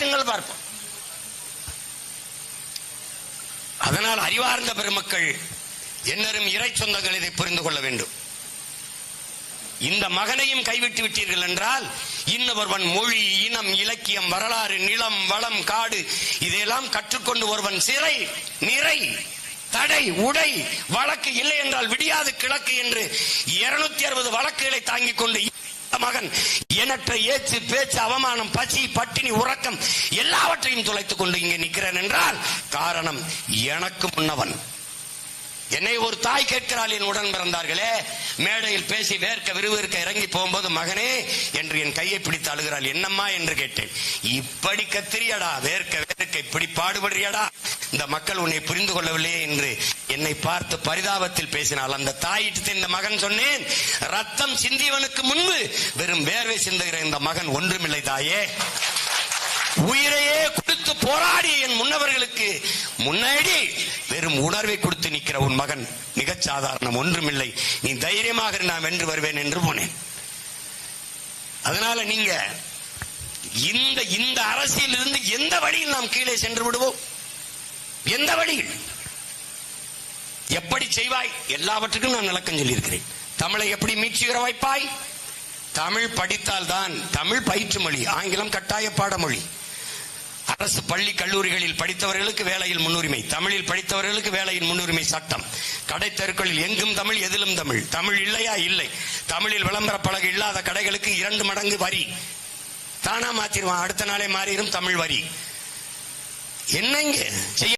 காட்டுங்கள் பார்ப்போம். அதனால் அறிவார்ந்த பெருமக்கள் என்னரும் இறை சொந்தங்கள் இதை புரிந்து கொள்ள வேண்டும். இந்த மகனையும் கைவிட்டு விட்டீர்கள் என்றால் இன்னொருவன் மொழி இனம் இலக்கியம் வரலாறு நிலம் வளம் காடு இதையெல்லாம் கற்றுக்கொண்டு ஒருவன் சிறை நிறை தடை உடை வழக்கு இல்லை என்றால் விடியாது கிழக்கு என்று இருநூத்தி அறுபது வழக்குகளை தாங்கிக் கொண்டு மகன். எண்ணற்ற ஏச்சு பேச்சு அவமானம் பசி பட்டினி உறக்கம் எல்லாவற்றையும் துளைத்துக் கொண்டு இங்கே நிற்கிறேன் என்றால் காரணம் எனக்கு முன்னவன். என்னை ஒரு தாய் கேட்கிறாள் என் உடன் பிறந்தார்களே. மேடையில் பேசி வேர்க்க விறுவிற்க இறங்கி போகும்போது மகனே என்று என் கையை பிடித்து அழுகிறாள். என்னம்மா என்று கேட்டேன். இப்படி கத்திரியடா வேர்க்க வேர்க்க இப்படி பாடுபடுறியடா இந்த மக்கள் உன்னை புரிந்து கொள்ளவில்லையே என்று என்னை பார்த்து பரிதாபத்தில் பேசினாள். அந்த தாயிட்டு இந்த மகன் சொன்னேன் ரத்தம் சிந்தியவனுக்கு முன்பு வெறும் வேர்வை சிந்துகிற இந்த மகன் ஒன்றுமில்லை தாயே. உயிரையே கொடுத்து போராடிய என் முன்னவர்களுக்கு முன்னாடி வெறும் உணர்வை கொடுத்து நிற்கிற உன் மகன் மிகச் சாதாரணம் ஒன்றுமில்லை. நீ தைரியமாக நான் வென்று வருவேன் என்று போனேன். அதனால நீங்க இந்த இந்த அரசியல் இருந்து எந்த வழியில் நாம் கீழே சென்று விடுவோம்? எந்த வழியில் எப்படி செய்வாய்? எல்லாவற்றுக்கும் நான் விளக்கம் சொல்லியிருக்கிறேன். தமிழை எப்படி மீட்சியுற வாய்ப்பாய்? தமிழ் படித்தால் தான் தமிழ் பயிற்று மொழி ஆங்கிலம் கட்டாய பாடமொழி. அரசு பள்ளி கல்லூரிகளில் படித்தவர்களுக்கு வேலையில் முன்னுரிமை தமிழில் படித்தவர்களுக்கு வேலையில் முன்னுரிமை சட்டம். கடை தெருக்களில் எங்கும் தமிழ் எதிலும் தமிழ். தமிழ் இல்லையா? இல்லை. தமிழில் விளம்பர பலகை இல்லாத கடைகளுக்கு இரண்டு மடங்கு வரி. தானா மாத்திருவான் அடுத்த நாளே மாறிடும் தமிழ் வரி. என்னங்க செய்ய